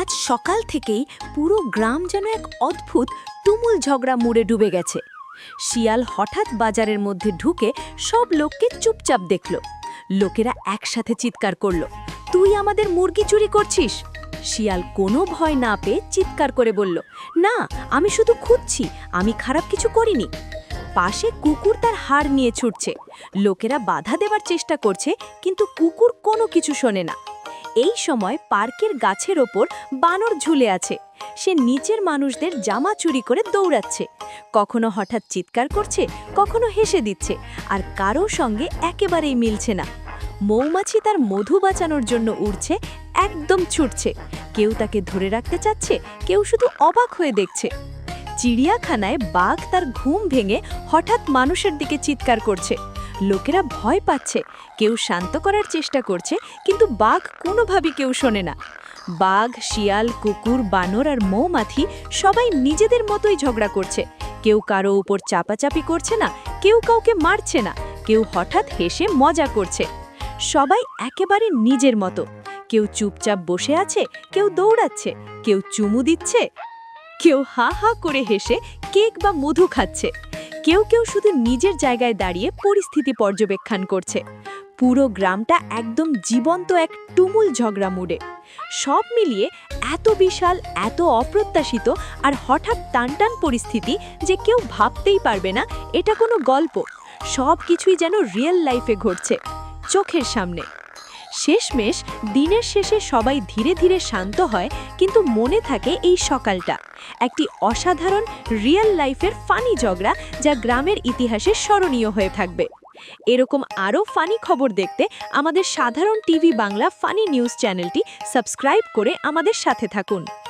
আজ সকাল থেকেই পুরো গ্রাম যেন এক অদ্ভুত তুমুল ঝগড়া মুড়ে ডুবে গেছে। শিয়াল হঠাৎ বাজারের মধ্যে ঢুকে সব লোককে চুপচাপ দেখল। লোকেরা একসাথে চিৎকার করল, তুই আমাদের মুরগি চুরি করছিস? শিয়াল কোনো ভয় না পেয়ে চিৎকার করে বলল, না, আমি শুধু খুঁজছি, আমি খারাপ কিছু করিনি। পাশে কুকুর তার হাড় নিয়ে ছুটছে। লোকেরা বাধা দেবার চেষ্টা করছে, কিন্তু কুকুর কোনো কিছু শোনে না। এই সময় পার্কের গাছের ওপর বানর ঝুলে আছে। সে নিচের মানুষদের জামা চুরি করে দৌড়াচ্ছে। কখনো হঠাৎ চিৎকার করছে, কখনো হেসে দিচ্ছে, আর কারও সঙ্গে একেবারেই মিলছে না। মৌমাছি তার মধু বাঁচানোর জন্য উড়ছে, একদম ছুটছে। কেউ তাকে ধরে রাখতে চাচ্ছে, কেউ শুধু অবাক হয়ে দেখছে। চিড়িয়াখানায় বাঘ তার ঘুম ভেঙে হঠাৎ মানুষের দিকে চিৎকার করছে। লোকেরা ভয় পাচ্ছে। কেউ শান্ত করার চেষ্টা করছে, কিন্তু বাঘ কোনোভাবেই কেউ শোনে না। বাঘ, শিয়াল, কুকুর, বানর আর মৌমাছি সবাই নিজেদের মতোই ঝগড়া করছে। কেউ কারও উপর চাপাচাপি করছে না, কেউ কাউকে মারছে না, কেউ হঠাৎ হেসে মজা করছে। সবাই একেবারে নিজের মতো। কেউ চুপচাপ বসে আছে, কেউ দৌড়াচ্ছে, কেউ চুমু দিচ্ছে, কেউ হা হা করে হেসে কেক বা মধু খাচ্ছে। কেউ কেউ শুধু নিজের জায়গায় দাঁড়িয়ে পরিস্থিতি পর্যবেক্ষণ করছে। পুরো গ্রামটা একদম জীবন্ত এক টুমুল ঝগড়া মুডে। সব মিলিয়ে এত বিশাল, এত অপ্রত্যাশিত আর হঠাৎ টানটান পরিস্থিতি যে কেউ ভাবতেই পারবে না, এটা কোনো গল্প। সব কিছুই যেন রিয়েল লাইফে ঘটছে, চোখের সামনে। শেষমেশ দিনের শেষে সবাই ধীরে ধীরে শান্ত হয়, কিন্তু মনে থাকে এই সকালটা। একটি অসাধারণ রিয়েল লাইফের ফানি ঝগড়া যা গ্রামের ইতিহাসে স্মরণীয় হয়ে থাকবে। এরকম আরও ফানি খবর দেখতে আমাদের সাধারণ টিভি বাংলা ফানি নিউজ চ্যানেলটি সাবস্ক্রাইব করে আমাদের সাথে থাকুন।